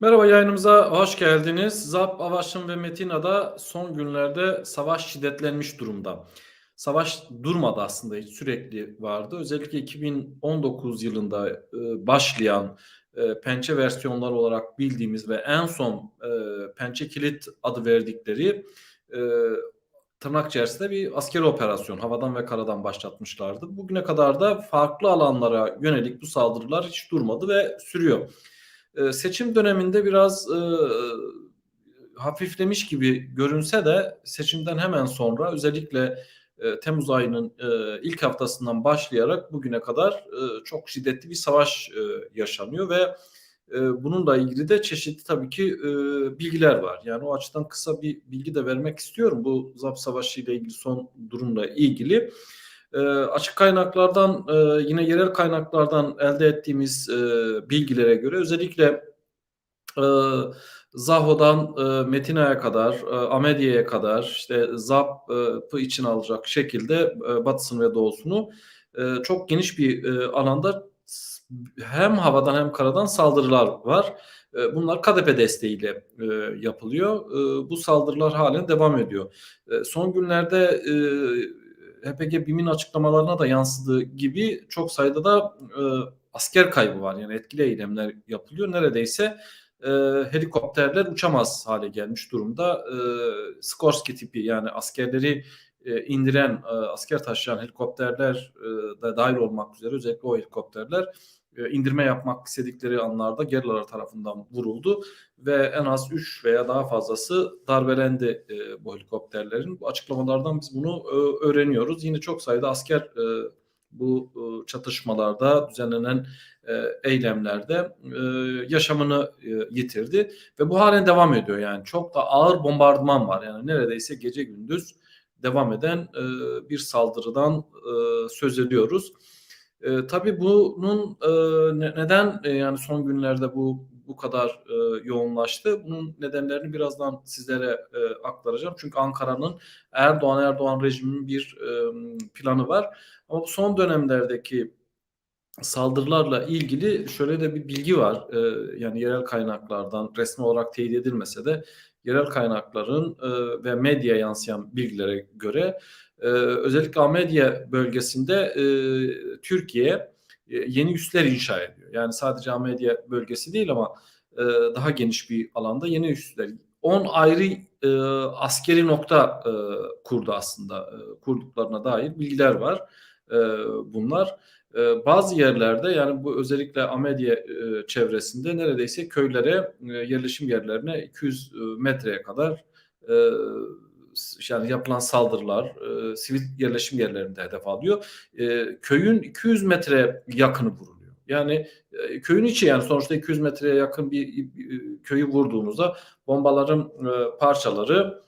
Merhaba yayınımıza hoş geldiniz. Zap, Avaşin ve Metina'da son günlerde savaş şiddetlenmiş durumda. Savaş durmadı aslında hiç sürekli vardı. Özellikle 2019 yılında e, başlayan e, pençe versiyonları olarak bildiğimiz ve en son e, pençe kilit adı verdikleri tırnak içerisinde bir askeri operasyon havadan ve karadan başlatmışlardı. Bugüne kadar da farklı alanlara yönelik bu saldırılar hiç durmadı ve sürüyor. Eee, seçim döneminde biraz, ııı, hafiflemiş gibi görünse de seçimden hemen sonra özellikle, eee, temmuz ayının, eee, ilk haftasından başlayarak bugüne kadar, ııı, çok şiddetli bir savaş, ııı, yaşanıyor ve, eee, bununla ilgili de çeşitli tabii ki, ııı, bilgiler var. Yani o açıdan kısa bir bilgi de vermek istiyorum bu ZAP Savaşı ile ilgili son durumla ilgili. Eee, açık kaynaklardan, eee, yine yerel kaynaklardan elde ettiğimiz, eee, bilgilere göre özellikle, eee, Zaho'dan, Metina'ya kadar, Amediye'ye kadar, işte ZAP'ı içine alacak şekilde, batısını ve doğusunu, çok geniş bir, alanda hem havadan hem karadan saldırılar var. Bunlar KDP desteğiyle, eee, yapılıyor. Iıı, bu saldırılar hâlen devam ediyor. Eee, son günlerde, eee, HPG BİM'in açıklamalarına da yansıdığı gibi çok sayıda da, ııı, asker kaybı var. Yani etkili eylemler yapılıyor. Neredeyse, eee, helikopterler uçamaz hâle gelmiş durumda. Iıı, Skorsky tipi yani askerleri, eee, indiren, eee, asker taşıyan helikopterler, eee, da dâhil olmak üzere özellikle o helikopterler, indirme yapmak istedikleri anlarda Gerillalar tarafından vuruldu ve en az 3 veya daha fazlası darbelendi, eee, bu helikopterlerin. Bu açıklamalardan biz bunu, ööö, öğreniyoruz. Yine çok sayıda asker, bu, çatışmalarda, düzenlenen, eylemlerde, yaşamını, yitirdi ve bu hâlen devam ediyor yani. Çok da ağır bombardıman var. Yani neredeyse gece gündüz devam eden, bir saldırıdan, söz ediyoruz. Eee, tabii bunun, ne neden, eee, yani son günlerde bu bu kadar, eee, yoğunlaştı? Bunun nedenlerini birazdan sizlere, eee, aktaracağım. Çünkü Ankara'nın Erdoğan, Erdoğan rejiminin bir, emm, planı var. Ama son dönemlerdeki saldırılarla ilgili şöyle de bir bilgi var. Eee, yani yerel kaynaklardan resmi olarak teyit edilmese de yerel kaynakların, eee, ve medyaya yansıyan bilgilere göre, eee, özellikle Amedya bölgesinde, eee, Türkiye, eee, yeni üsler inşa ediyor. Yani sadece Amedya bölgesi değil ama, eee, daha geniş bir alanda yeni üsler 10 ayrı, eee, askeri nokta, eee, kurdu aslında. Eee, kurduklarına dair bilgiler var, eee, bunlar. Eee, bazı yerlerde yani bu özellikle Amedya, eee, çevresinde neredeyse köylere, eee, yerleşim yerlerine 200, ııı, metreye kadar, yani yapılan saldırılar, sivil yerleşim yerlerini de hedef alıyor. Köyün 200 metre yakını vuruluyor. Yani, köyün içi yani sonuçta 200 metreye yakın bir, köyü vurduğunuzda bombaların, parçaları,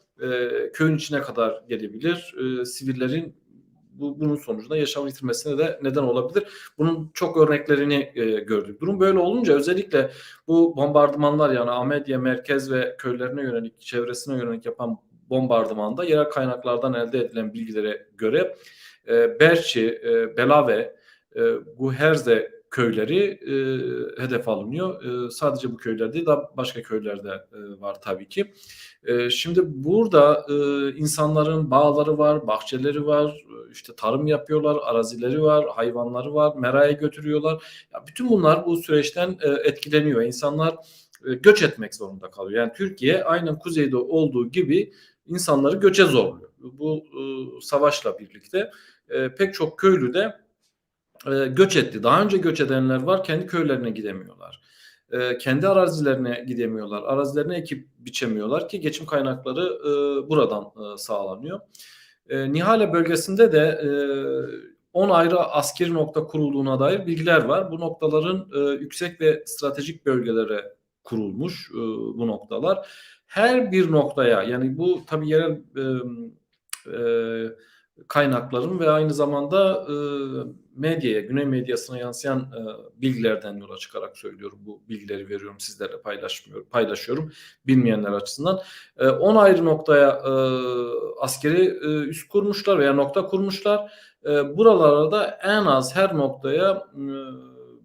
köyün içine kadar gelebilir. Sivillerin bu bunun sonucunda yaşam yitirmesine de neden olabilir. Bunun çok örneklerini, eee, gördük. Durum böyle olunca özellikle bu bombardımanlar yani Amedya merkez ve köylerine yönelik, çevresine yönelik yapan bombardımanda yerel kaynaklardan elde edilen bilgilere göre, eee, Berçi, eee, Belave, eee, Guherze köyleri, eee, hedef alınıyor. Eee, sadece bu köyler değil, daha başka köyler de, eee, var tabii ki. Eee, şimdi burada, ııı, insanların bağları var, bahçeleri var, işte tarım yapıyorlar, arazileri var, hayvanları var, meraya götürüyorlar. Ya, bütün bunlar bu süreçten, eee, etkileniyor. İnsanlar, eee, göç etmek zorunda kalıyor. Yani Türkiye aynen kuzeyde olduğu gibi insanları göçe zorluyor. Bu, ııı, savaşla birlikte, eee, pek çok köylü de, eee, göç etti. Daha önce göç edenler var, kendi köylerine gidemiyorlar. Eee, kendi arazilerine gidemiyorlar. Arazilerine ekip biçemiyorlar ki geçim kaynakları, ııı, buradan, ııı, sağlanıyor. Eee, Nihale bölgesinde de, eee, 10 ayrı askeri nokta kurulduğuna dair bilgiler var. Bu noktaların, eee, yüksek ve stratejik bölgelere kurulmuş, ııı, bu noktalar. Her bir noktaya yani bu tabii yerel, emm, eee, kaynakların ve aynı zamanda, ııı, medyaya, güney medyasına yansıyan, eee, bilgilerden yola çıkarak söylüyorum. Bu bilgileri veriyorum, sizlerle paylaşmıyor paylaşıyorum bilmeyenler açısından. Eee, 10 ayrı noktaya, ııı, askeri, eee, üs kurmuşlar veya nokta kurmuşlar. Eee, buralara da en az her noktaya, ııı,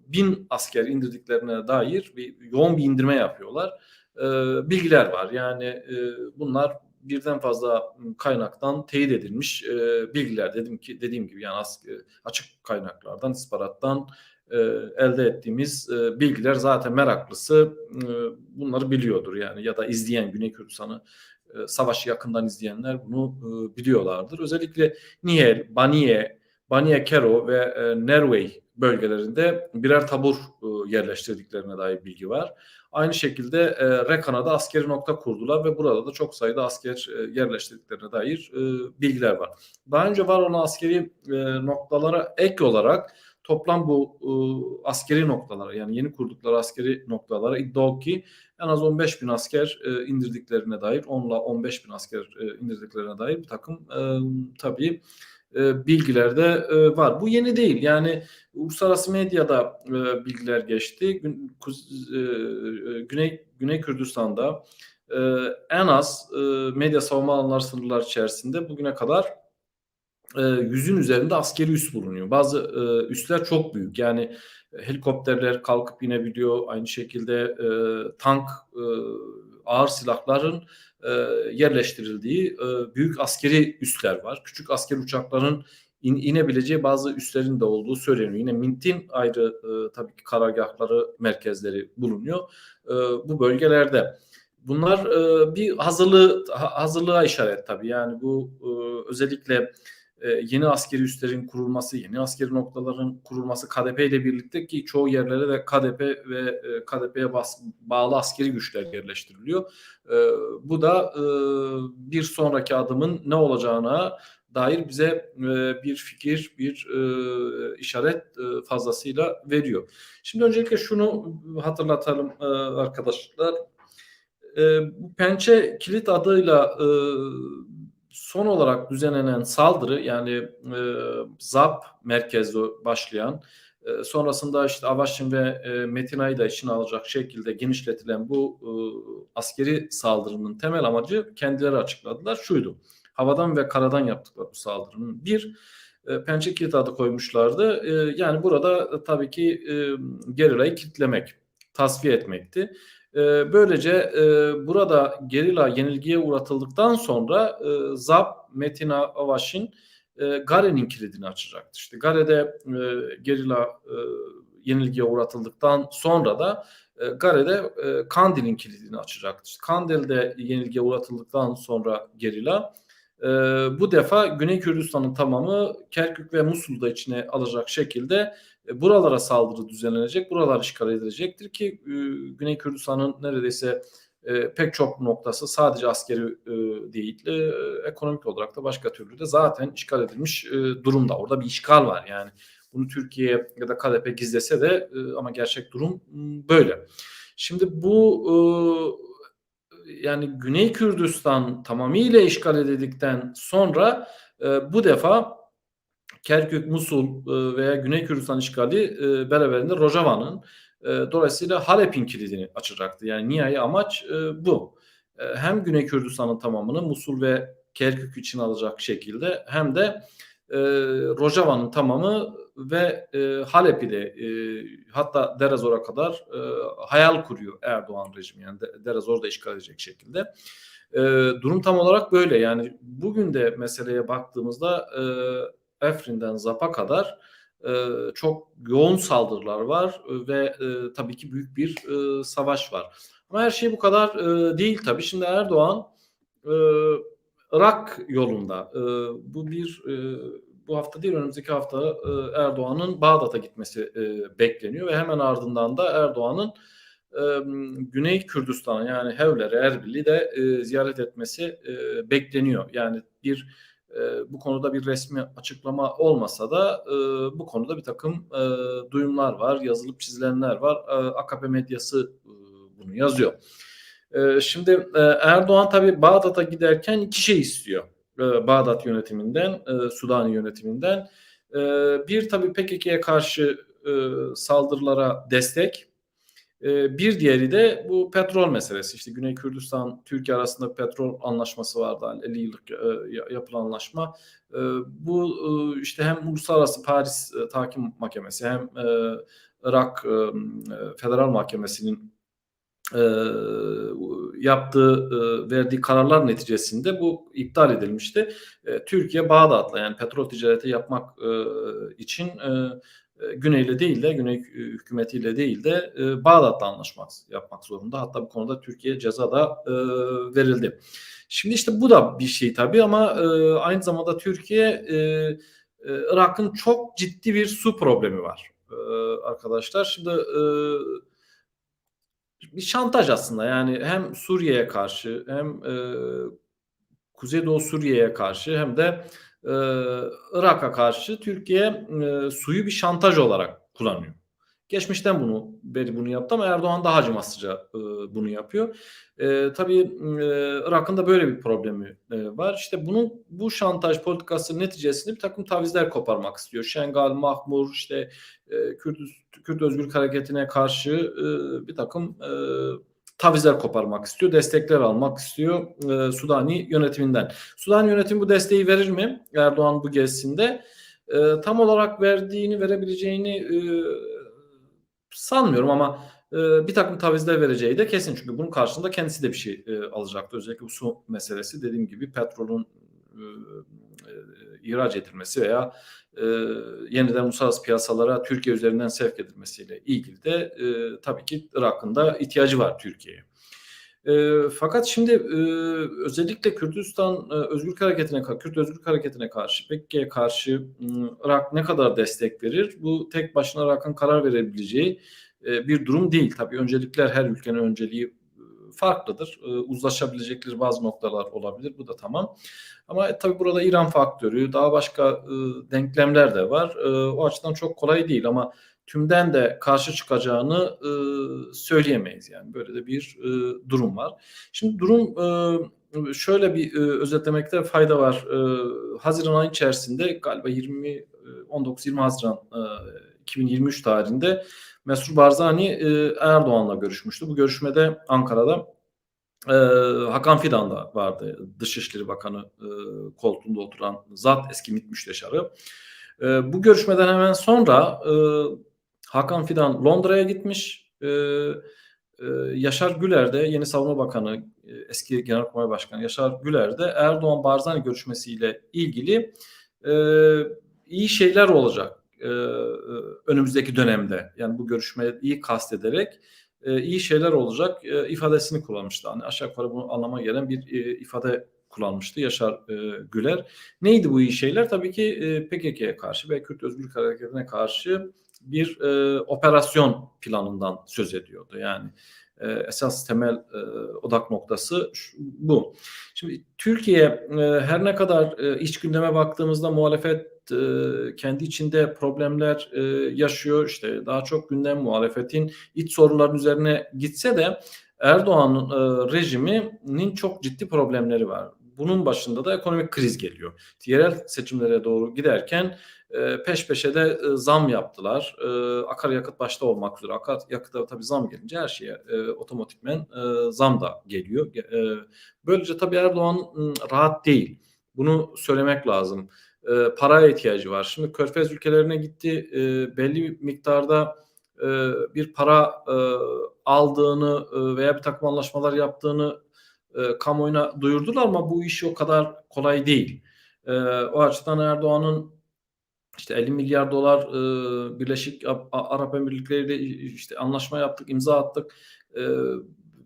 bin asker indirdiklerine dair bir yoğun bir indirme yapıyorlar. E, bilgiler var. Yani e, bunlar birden fazla kaynaktan teyit edilmiş e, bilgiler. Dedim ki dediğim gibi yani açık kaynaklardan, istihbarattan e, elde ettiğimiz e, bilgiler zaten meraklısı e, bunları biliyordur yani ya da izleyen Güney Kürdistan'ı e, savaşı yakından izleyenler bunu e, biliyorlardır. Özellikle Nihel, Baniye, Baniye Kero ve e, Nervey bölgelerinde birer tabur e, yerleştirdiklerine dair bilgi var. Aynı şekilde e, Rekana'da askeri nokta kurdular ve burada da çok sayıda asker e, yerleştirdiklerine dair bilgiler var. Daha önce var olan askeri noktalara ek olarak toplam bu askeri noktalara yani yeni kurdukları askeri noktalara iddia ki en az 15 bin asker indirdiklerine dair 10 ile 15 bin asker indirdiklerine dair bir takım tabii e, bilgiler de e, var. Bu yeni değil. Yani uluslararası medyada e, bilgiler geçti. E, Güney Güney Kürdistan'da e, en az medya savunma alanları sınırlar içerisinde bugüne kadar yüzün üzerinde askeri üs bulunuyor. Bazı e, üsler çok büyük. Yani helikopterler kalkıp inebiliyor. Aynı şekilde tank, ağır silahların e, yerleştirildiği e, büyük askeri üsler var. Küçük asker uçakların in, inebileceği bazı üslerin de olduğu söyleniyor. Yine Mint'in ayrı e, tabii ki karargahları, merkezleri bulunuyor e, bu bölgelerde. Bunlar e, bir hazırlığı hazırlığa işaret tabii. Yani bu e, özellikle e, yeni askeri üslerin kurulması, yeni askeri noktaların kurulması KDP ile birlikte ki çoğu yerlere de KDP ve e, KDP'ye bağlı askeri güçler yerleştiriliyor. E, bu da e, bir sonraki adımın ne olacağına dair bize e, bir fikir, bir işaret fazlasıyla veriyor. Şimdi öncelikle şunu hatırlatalım arkadaşlar. Bu pençe kilit adıyla son olarak düzenlenen saldırı yani e, ZAP merkezli başlayan e, sonrasında işte Avaşin ve e, Metina'yı da içine alacak şekilde genişletilen bu e, askeri saldırının temel amacı kendileri açıkladılar. Şuydu. Havadan ve karadan yaptıkları bu saldırının. Bir, e, pençe kilit adı koymuşlardı. E, yani burada e, tabii ki e, gerilayı kitlemek, tasfiye etmekti. Ee, böylece e, burada gerilla yenilgiye uğratıldıktan sonra e, Zap, Metina, Avaşin e, Gare'nin kilidini açacaktı. İşte Gare'de e, gerilla e, yenilgiye uğratıldıktan sonra da Gare'de Kandil'in kilidini açacaktı. Kandil'de yenilgiye uğratıldıktan sonra gerilla e, bu defa Güney Kürdistan'ın tamamı Kerkük ve Musul'da içine alacak şekilde buralara saldırı düzenlenecek, buralar işgal edilecektir ki e, Güney Kürdistan'ın neredeyse e, pek çok noktası sadece askeri e, değil, e, ekonomik olarak da başka türlü de zaten işgal edilmiş e, durumda. Orada bir işgal var yani. Bunu Türkiye ya da KDP gizlese de e, ama gerçek durum böyle. Şimdi bu e, yani Güney Kürdistan tamamıyla işgal edildikten sonra e, bu defa Kerkük, Musul e, veya Güney Kürdistan işgali e, beraberinde Rojava'nın e, dolayısıyla Halep'in kilidini açacaktı. Yani nihai amaç bu. Hem Güney Kürdistan'ın tamamını Musul ve Kerkük için alacak şekilde hem de Rojava'nın tamamı ve Halep'i de hatta Derezor'a kadar hayal kuruyor Erdoğan rejimi. Yani Derezor da işgal edecek şekilde. Durum tam olarak böyle. Yani bugün de meseleye baktığımızda Efrin'den Zap'a kadar e, çok yoğun saldırılar var ve e, tabii ki büyük bir e, savaş var. Ama her şey bu kadar e, değil tabii. Şimdi Erdoğan e, Irak yolunda. E, bu bir e, bu hafta değil önümüzdeki hafta e, Erdoğan'ın Bağdat'a gitmesi e, bekleniyor ve hemen ardından da Erdoğan'ın e, Güney Kürdistan yani Hevleri, Erbil'i de e, ziyaret etmesi e, bekleniyor. Yani bir e, bu konuda bir resmi açıklama olmasa da e, bu konuda bir takım e, duyumlar var, yazılıp çizilenler var. E, AKP medyası e, bunu yazıyor. E, şimdi e, Erdoğan tabi Bağdat'a giderken iki şey istiyor. E, Bağdat yönetiminden, e, Sudan yönetiminden. E, bir tabi PKK'ya karşı e, saldırılara destek. E, bir diğeri de bu petrol meselesi. İşte Güney Kürdistan Türkiye arasında petrol anlaşması vardı. 50 yıllık e, yapılan anlaşma. E, bu e, işte hem uluslararası Paris e, Tahkim Mahkemesi hem Irak Federal Mahkemesi'nin yaptığı verdiği kararlar neticesinde bu iptal edilmişti. Türkiye Bağdat'la yani petrol ticareti yapmak için Güney'le değil de Güney hükümetiyle değil de e, Bağdat'la anlaşmak yapmak zorunda. Hatta bu konuda Türkiye ceza da e, verildi. Şimdi işte bu da bir şey tabii ama e, aynı zamanda Türkiye e, e, Irak'ın çok ciddi bir su problemi var e, arkadaşlar. Şimdi e, bir şantaj aslında yani hem Suriye'ye karşı hem e, Kuzeydoğu Suriye'ye karşı hem de e, Irak'a karşı Türkiye e, suyu bir şantaj olarak kullanıyor. Geçmişten bunu beri bunu yaptı ama Erdoğan daha acımasızca e, bunu yapıyor. E, tabii e, Irak'ın da böyle bir problemi e, var. İşte bunun bu şantaj politikası neticesinde bir takım tavizler koparmak istiyor. Şengal, Mahmur, işte e, Kürt, Kürt Özgürlük Hareketi'ne karşı e, bir takım e, tavizler koparmak istiyor, destekler almak istiyor e, Sudani yönetiminden. Sudani yönetimi bu desteği verir mi Erdoğan bu gezisinde? E, tam olarak verdiğini, verebileceğini e, sanmıyorum ama e, bir takım tavizler vereceği de kesin. Çünkü bunun karşılığında kendisi de bir şey e, alacaktı. Özellikle bu su meselesi dediğim gibi petrolün e, ihraç edilmesi veya e, yeniden uluslararası piyasalara Türkiye üzerinden sevk edilmesiyle ilgili de e, tabii ki Irak'ın da ihtiyacı var Türkiye'ye. E, fakat şimdi e, özellikle Kürdistan e, Özgürlük Hareketi'ne, Kürt Özgürlük Hareketi'ne karşı, PKK'ye karşı e, Irak ne kadar destek verir? Bu tek başına Irak'ın karar verebileceği e, bir durum değil. Tabii öncelikler her ülkenin önceliği farklıdır. E, uzlaşabilecekleri bazı noktalar olabilir. Bu da tamam. Ama e, tabii burada İran faktörü, daha başka e, denklemler de var. E, o açıdan çok kolay değil ama tümden de karşı çıkacağını söyleyemeyiz. Yani böyle de bir durum var. Şimdi durum şöyle bir özetlemekte fayda var. Haziran ayı içerisinde galiba 20 19-20 Haziran 2023 tarihinde Mesut Barzani e, Erdoğan'la görüşmüştü. Bu görüşmede Ankara'da e, Hakan Fidan da vardı. Dışişleri Bakanı e, koltuğunda oturan zat eski MİT müsteşarı. E, bu görüşmeden hemen sonra e, Hakan Fidan Londra'ya gitmiş. E, e, Yaşar Güler de yeni savunma bakanı, e, eski genelkurmay başkanı Yaşar Güler de Erdoğan Barzani görüşmesiyle ilgili e, iyi şeyler olacak e, önümüzdeki dönemde. Yani bu görüşmeyi kastederek e, iyi şeyler olacak e, ifadesini kullanmıştı. Hani aşağı yukarı bunu anlama gelen bir e, ifade kullanmıştı Yaşar e, Güler. Neydi bu iyi şeyler? Tabii ki e, PKK'ya karşı ve Kürt Özgürlük Hareketi'ne karşı bir e, operasyon planından söz ediyordu. Yani e, esas temel e, odak noktası bu. Şimdi Türkiye e, her ne kadar iç gündeme baktığımızda muhalefet kendi içinde problemler yaşıyor. İşte daha çok gündem muhalefetin iç sorunların üzerine gitse de Erdoğan e, rejiminin çok ciddi problemleri var. Bunun başında da ekonomik kriz geliyor. Yerel seçimlere doğru giderken e, peş peşe de e, zam yaptılar. E, akaryakıt başta olmak üzere. Akaryakıta tabii zam gelince her şeye e, otomatikmen e, zam da geliyor. E, böylece tabii Erdoğan rahat değil. Bunu söylemek lazım. E, paraya ihtiyacı var. Şimdi Körfez ülkelerine gitti. E, belli miktarda e, bir para e, aldığını e, veya bir takım anlaşmalar yaptığını e, kamuoyuna duyurdular ama bu iş o kadar kolay değil. E, o açıdan Erdoğan'ın işte 50 milyar dolar e, Birleşik Arap Emirlikleri ile işte anlaşma yaptık, imza attık e,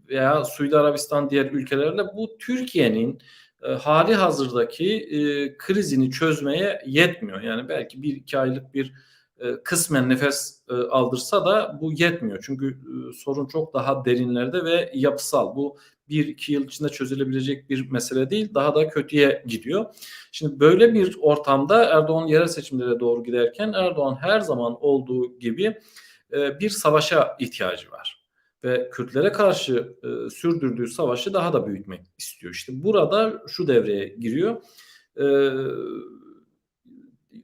veya Suudi Arabistan diğer ülkelerle bu Türkiye'nin e, hali hazırdaki e, krizini çözmeye yetmiyor. Yani belki bir iki aylık bir kısmen nefes e, aldırsa da bu yetmiyor. Çünkü e, sorun çok daha derinlerde ve yapısal. Bu bir iki yıl içinde çözülebilecek bir mesele değil. Daha da kötüye gidiyor. Şimdi böyle bir ortamda Erdoğan yerel seçimlere doğru giderken Erdoğan her zaman olduğu gibi bir savaşa ihtiyacı var. Ve Kürtlere karşı sürdürdüğü savaşı daha da büyütmek istiyor. İşte burada şu devreye giriyor.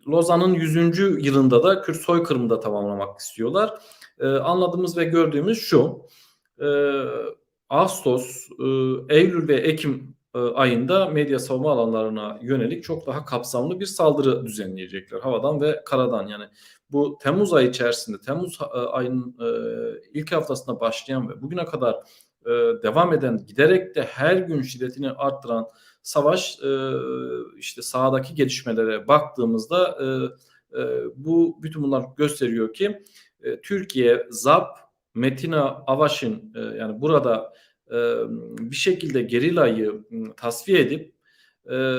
Lozan'ın 100. yılında da Kürt soykırımı da tamamlamak istiyorlar. Eee, anladığımız ve gördüğümüz şu: Eee, Ağustos, ııı, Eylül ve Ekim, ııı, ayında medya savunma alanlarına yönelik çok daha kapsamlı bir saldırı düzenleyecekler havadan ve karadan. Yani bu temmuz ayı içerisinde, temmuz ııı, ayının, eee, ilk haftasında başlayan ve bugüne kadar, eee, devam eden, giderek de her gün şiddetini arttıran savaş, ııı, işte, sahadaki gelişmelere baktığımızda, ııı, eee, bu bütün bunlar gösteriyor ki, eee, Türkiye, ZAP, Metina Avaş'ın, eee, yani burada, emm, bir şekilde gerilayı, tasfiye edip, eee,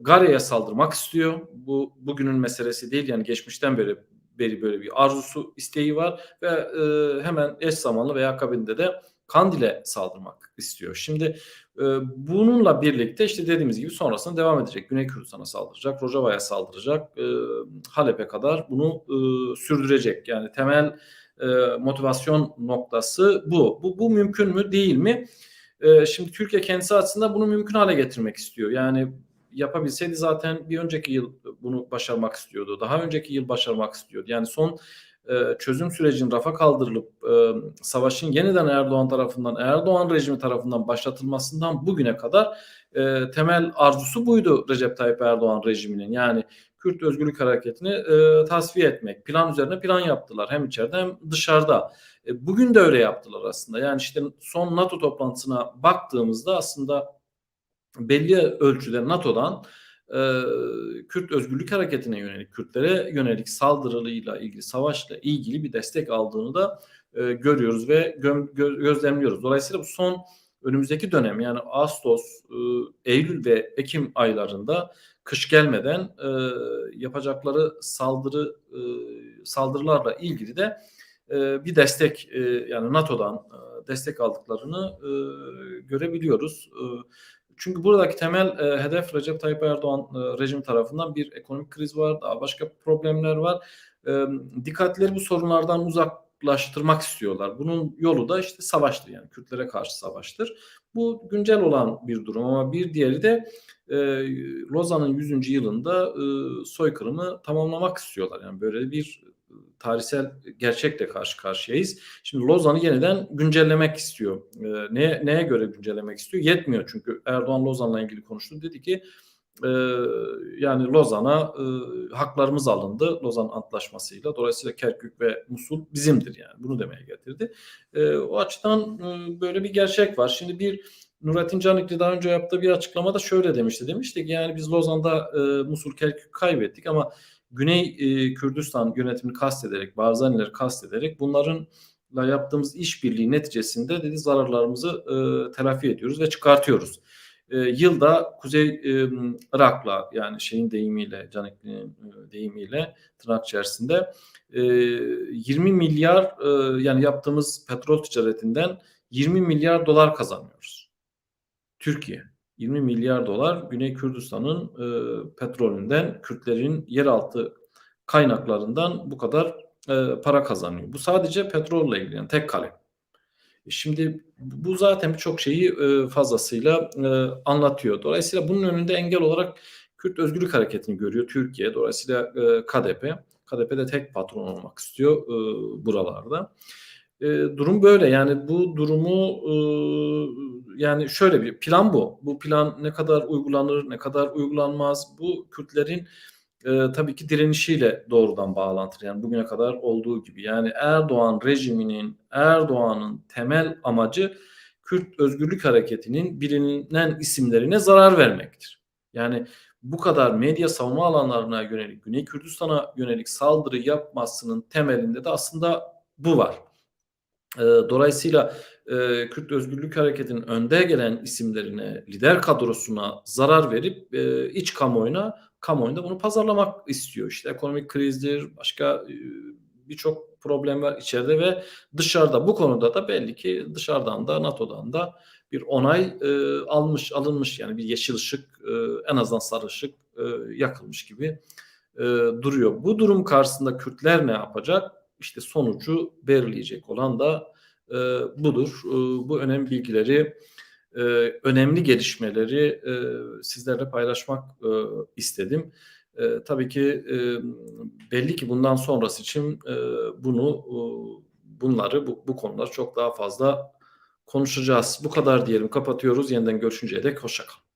Gare'ye saldırmak istiyor. Bu bugünün meselesi değil, yani geçmişten beri beri böyle bir arzusu, isteği var ve, eee, hemen eş zamanlı veya akabinde de Kandil'e saldırmak istiyor. Şimdi, eee, bununla birlikte, işte, dediğimiz gibi sonrasında devam edecek. Güney Kürdistan'a saldıracak, Rojava'ya saldıracak, ııı, Halep'e kadar bunu, ııı, sürdürecek. Yani temel, eee, motivasyon noktası bu. Bu bu mümkün mü, değil mi? Eee, şimdi Türkiye kendisi açısından bunu mümkün hâle getirmek istiyor. Yani yapabilseydi zaten bir önceki yıl bunu başarmak istiyordu. Daha önceki yıl başarmak istiyordu. Yani son, çözüm sürecinin rafa kaldırılıp, ımm, savaşın yeniden Erdoğan tarafından, Erdoğan rejimi tarafından başlatılmasından bugüne kadar, eee, temel arzusu buydu Recep Tayyip Erdoğan rejiminin. Yani Kürt Özgürlük Hareketi'ni, tasfiye etmek. Plan üzerine plan yaptılar hem içeride hem dışarıda. E, bugün de öyle yaptılar aslında. Yani, işte, son NATO toplantısına baktığımızda aslında belli ölçüde NATO'dan, eee, Kürt Özgürlük Hareketi'ne yönelik, Kürtlere yönelik saldırıyla ilgili, savaşla ilgili bir destek aldığını da, eee, görüyoruz ve göm gö gözlemliyoruz. Dolayısıyla bu son önümüzdeki dönem yani Ağustos, ııı, Eylül ve Ekim aylarında kış gelmeden, eee, yapacakları saldırı, ııı, saldırılarla ilgili de, eee, bir destek, eee, yani NATO'dan, eee, destek aldıklarını, ııı, görebiliyoruz. Iıı, çünkü buradaki temel, eee, hedef Recep Tayyip Erdoğan, eee, rejimi tarafından bir ekonomik kriz var, daha başka problemler var. Emm, dikkatleri bu sorunlardan uzaklaştırmak istiyorlar. Bunun yolu da, işte, savaştır yani Kürtlere karşı savaştır. Bu güncel olan bir durum ama bir diğeri de, eee, Lozan'ın 100'üncü yılında, ııı, soykırımı tamamlamak istiyorlar. Yani böyle bir, tarihsel gerçekle karşı karşıyayız. Şimdi Lozan'ı yeniden güncellemek istiyor. Eee, neye neye göre güncellemek istiyor? Yetmiyor çünkü Erdoğan Lozan'la ilgili konuştu. Dedi ki, eee, yani Lozan'a, ııı, haklarımız alındı Lozan Antlaşması'yla. Dolayısıyla Kerkük ve Musul bizimdir yani. Bunu demeye getirdi. Eee, o açıdan, ııı, böyle bir gerçek var. Şimdi bir Nurettin Canikli daha önce yaptığı bir açıklamada şöyle demişti. Demişti ki, yani biz Lozan'da, eee, Musul, Kerkük'ü kaybettik ama Güney, eee, Kürdistan yönetimini kastederek, Barzanileri kastederek bunlarınla yaptığımız işbirliği neticesinde dedi zararlarımızı, ııı, telafi ediyoruz ve çıkartıyoruz. Eee, yılda Kuzey, emm, Irak'la yani şeyin deyimiyle, Canikli'nin, ııı, deyimiyle tırnak içerisinde, eee, 20 milyar, ııı, yani yaptığımız petrol ticaretinden 20 milyar dolar kazanıyoruz. Türkiye. 20 milyar dolar Güney Kürdistan'ın, ııı, petrolünden, Kürtlerin yeraltı kaynaklarından bu kadar, eee, para kazanıyor. Bu sadece petrolle ilgili yani tek kalem. E, şimdi bu zaten birçok şeyi, ııı, fazlasıyla, ııı, anlatıyor. Dolayısıyla bunun önünde engel olarak Kürt Özgürlük Hareketi'ni görüyor Türkiye. Dolayısıyla, ııı, KDP. KDP de tek patron olmak istiyor, ııı, buralarda. Eee, durum böyle. Yani bu durumu, ııı, yani şöyle bir plan bu. Bu plan ne kadar uygulanır, ne kadar uygulanmaz bu Kürtlerin, eee, tabii ki direnişiyle doğrudan bağlantılı. Yani bugüne kadar olduğu gibi. Yani Erdoğan rejiminin, Erdoğan'ın temel amacı Kürt Özgürlük Hareketi'nin bilinen isimlerine zarar vermektir. Yani bu kadar medya savunma alanlarına yönelik, Güney Kürdistan'a yönelik saldırı yapmasının temelinde de aslında bu var. Eee, dolayısıyla, eee, Kürt Özgürlük Hareketi'nin önde gelen isimlerine, lider kadrosuna zarar verip, eee, iç kamuoyuna kamuoyunda bunu pazarlamak istiyor. İşte ekonomik krizdir, başka, ııı, birçok problem var içeride ve dışarıda. Bu konuda da belli ki dışarıdan da NATO'dan da bir onay, ııı, almış, alınmış yani bir yeşil ışık, ııı, en azından sarı ışık, ııı, yakılmış gibi, ııı, duruyor. Bu durum karşısında Kürtler ne yapacak? İşte sonucu belirleyecek olan da, ııı, budur. Iıı, bu önemli bilgileri, eee, önemli gelişmeleri, eee, sizlerle paylaşmak, ııı, istedim. Eee, tabii ki, emm, belli ki bundan sonrası için, eee, bunu, uuu, bunları bu, bu konuları çok daha fazla konuşacağız. Bu kadar diyelim kapatıyoruz. Yeniden görüşünceye dek hoşçakalın.